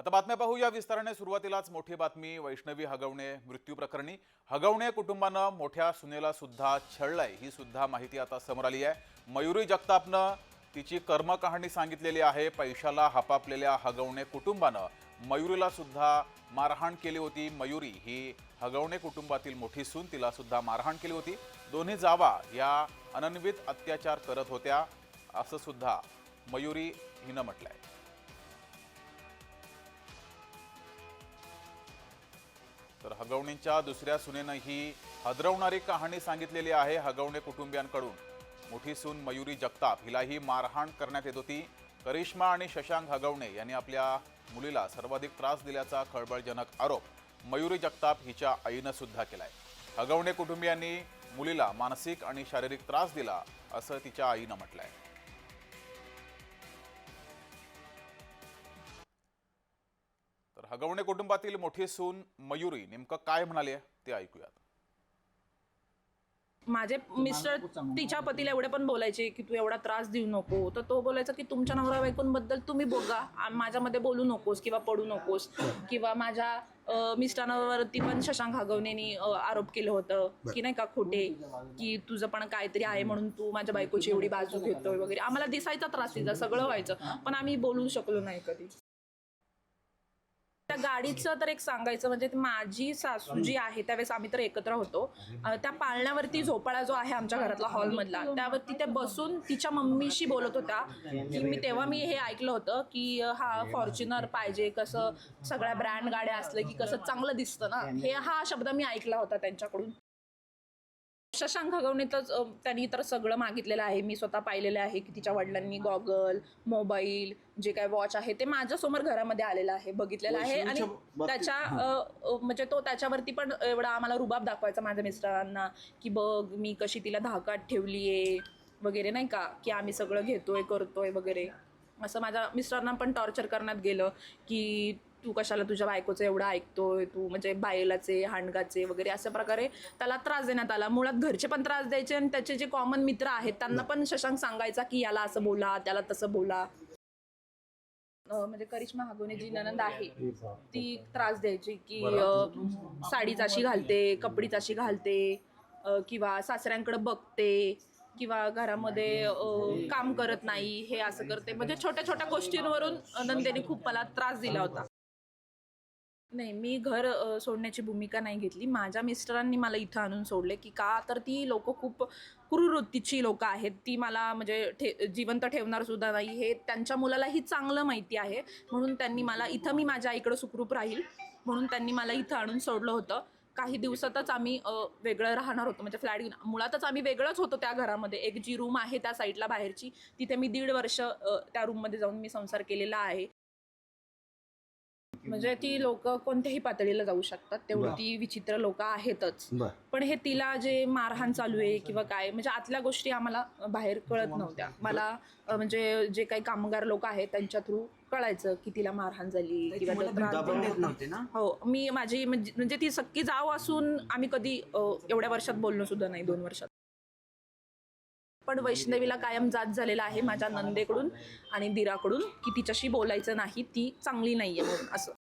आता बातम्या पाहूया. विस्ताराने सुरुवातीलाच मोठी बातमी. वैष्णवी हगवणे मृत्यू प्रकरणी. हगवणे कुटुंबानं मोठ्या सुनेला सुद्धा छळलंय. ही सुद्धा माहिती आता समोर आली आहे. मयुरी जगतापनं तिची कर्मकहाणी सांगितलेली आहे. पैशाला हापापलेल्या हगवणे कुटुंबानं मयुरीला सुद्धा मारहाण केली होती. मयुरी ही हगवणे कुटुंबातील मोठी सून तिला सुद्धा मारहाण केली होती. दोन्ही जावा या अनन्वित अत्याचार करत होत्या असं सुद्धा मयुरी हिनं म्हटलंय. हगवणींच्या दुसऱ्या सुनेनं ही हदरवणारी कहाणी सांगितलेली आहे हगवणे कुटुंबियांकडून. मोठी सून मयुरी जगताप हिलाही मारहाण करण्यात येत होती. करिश्मा आणि शशांक हगवणे यांनी आपल्या मुलीला सर्वाधिक त्रास दिल्याचा खळबळजनक आरोप मयुरी जगताप हिच्या आईनं सुद्धा केलाय. हगवणे कुटुंबियांनी मुलीला मानसिक आणि शारीरिक त्रास दिला असं तिच्या आईनं म्हटलंय. तर हगवणे कुटुंबातील मोठी सून मयुरी नेमकं काय म्हणाली ते ऐकूयात. माझे मिस्टर तिच्या पतीला एवढे पण बोलायचे की तू एवढा त्रास देऊ नको. तर तो बोलायचा की तुमच्या नवरा बायकोंबद्दल तुम्ही बघा माझ्यामध्ये बोलू नकोस किंवा पडू नकोस. किंवा माझ्या मिस्टरांवरती पण शशांक हगवणेनी आरोप केलं होतं की नाही का खोटे की तुझं पण काहीतरी आहे म्हणून तू माझ्या बायकोची एवढी बाजू घेतोय वगैरे. आम्हाला दिसायचा त्रास तिचा सगळं व्हायचं. पण आम्ही बोलू शकलो नाही कधी. त्या गाडीचं तर एक सांगायचं म्हणजे माझी सासू जी आहे त्यावेळेस आम्ही तर एकत्र होतो. त्या पाळण्यावरती झोपाळा जो आहे आमच्या घरातला हॉलमधला त्यावरती त्या बसून तिच्या मम्मीशी बोलत होत्या की मी तेव्हा मी हे ऐकलं होतं की हा फॉर्च्युनर पाहिजे कसं सगळ्या ब्रँड गाड्या असलं की कसं चांगलं दिसतं ना हे हा शब्द मी ऐकला होता त्यांच्याकडून. शशांक हगवणीतच अं, त्यांनी तर सगळं मागितलेलं आहे. मी स्वतः पाहिलेलं आहे की तिच्या वडिलांनी गॉगल मोबाईल जे काय वॉच आहे ते माझ्यासमोर घरामध्ये आलेलं आहे बघितलेलं आहे. आणि त्याच्या म्हणजे तो त्याच्यावरती पण एवढा आम्हाला रुबाब दाखवायचा माझ्या मिस्टरांना की बघ मी कशी तिला धाकात ठेवलीये वगैरे नाही का की आम्ही सगळं घेतोय करतोय वगैरे. असं माझ्या मिस्टरांना पण टॉर्चर करण्यात गेलं की तू कशाला तुझ्या बायकोचं एवढं ऐकतोय? तू म्हणजे बायलाचे हांडगाचे वगैरे अशा प्रकारे त्याला त्रास देण्यात आला. मुळात घरचे पण त्रास द्यायचे आणि त्याचे जे कॉमन मित्र आहेत त्यांना पण शशांक सांगायचा की याला असं बोला त्याला तसं बोला. म्हणजे करिश्मा हागोने जी ननंद आहे. ती त्रास द्यायची की साडी साडीच अशी घालते कपडीच अशी घालते किंवा सासऱ्यांकडे बघते किंवा घरामध्ये काम करत नाही हे असं करते. म्हणजे छोट्या छोट्या गोष्टींवरून नंदेने खूप मला त्रास दिला होता. नाही मी घर अ, सोडण्याची भूमिका नाही घेतली. माझ्या मिस्टरांनी मला इथं आणून सोडले की का तर ती लोक खूप क्रूरवृत्तीची लोक आहेत. ती मला म्हणजे ठे जिवंत ठेवणार सुद्धा नाही. हे त्यांच्या मुलालाही चांगलं माहिती आहे. म्हणून त्यांनी मला इथं मी माझ्या आईकडं सुखरूप राहील. म्हणून त्यांनी मला इथं आणून सोडलं होतं. काही दिवसातच आम्ही अ, वेगळं राहणार होतो. म्हणजे फ्लॅट घेऊन मुळातच आम्ही वेगळंच होतो त्या घरामध्ये. एक जी रूम आहे त्या साईडला बाहेरची. तिथे मी दीड वर्ष अ, त्या रूममध्ये जाऊन मी संसार केलेला आहे. म्हणजे ती लोक कोणत्याही पातळीला जाऊ शकतात. तेवढी. ती विचित्र लोक आहेतच. पण हे तिला जे मारहाण चालू आहे किंवा काय म्हणजे आतल्या गोष्टी आम्हाला बाहेर कळत नव्हत्या. मला म्हणजे जे काही कामगार लोक आहेत त्यांच्या थ्रू कळायचं की तिला मारहाण झाली किंवा हो मी माझी म्हणजे म्हणजे ती सक्की जाव असून आम्ही कधी एवढ्या वर्षात बोललो सुद्धा नाही दोन वर्षात. पण वैष्णवीला कायम जात झालेला आहे माझ्या नंदेकडून आणि दिराकडून की तिच्याशी बोलायचं नाही ती चांगली नाही आहे म्हणून असं.